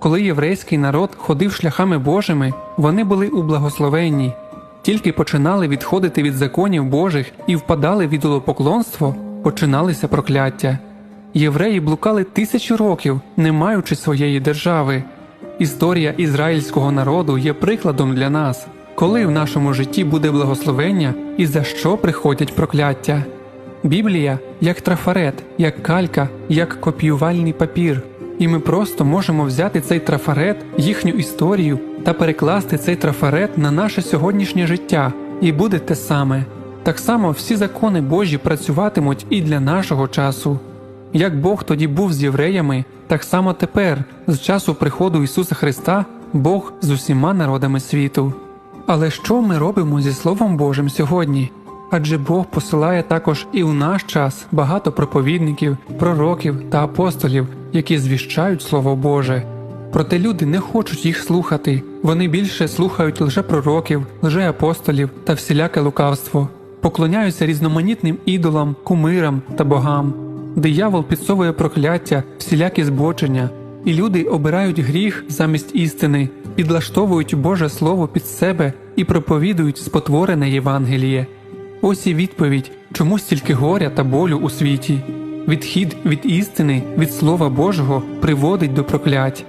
Коли єврейський народ ходив шляхами Божими, вони були у благословенні. Тільки починали відходити від законів Божих і впадали в ідолопоклонство, починалися прокляття. Євреї блукали тисячі років, не маючи своєї держави. Історія ізраїльського народу є прикладом для нас, коли в нашому житті буде благословення і за що приходять прокляття. Біблія як трафарет, як калька, як копіювальний папір. І ми просто можемо взяти цей трафарет, їхню історію та перекласти цей трафарет на наше сьогоднішнє життя, і буде те саме. Так само всі закони Божі працюватимуть і для нашого часу. Як Бог тоді був з євреями, так само тепер, з часу приходу Ісуса Христа, Бог з усіма народами світу. Але що ми робимо зі Словом Божим сьогодні? Адже Бог посилає також і у наш час багато проповідників, пророків та апостолів, які звіщають Слово Боже. Проте люди не хочуть їх слухати, вони більше слухають лжепророків, лжеапостолів та всіляке лукавство, поклоняються різноманітним ідолам, кумирам та богам. Диявол підсовує прокляття, всілякі збочення, і люди обирають гріх замість істини, підлаштовують Боже Слово під себе і проповідують спотворене Євангеліє. Ось і відповідь, чому стільки горя та болю у світі. Відхід від істини, від Слова Божого приводить до проклять.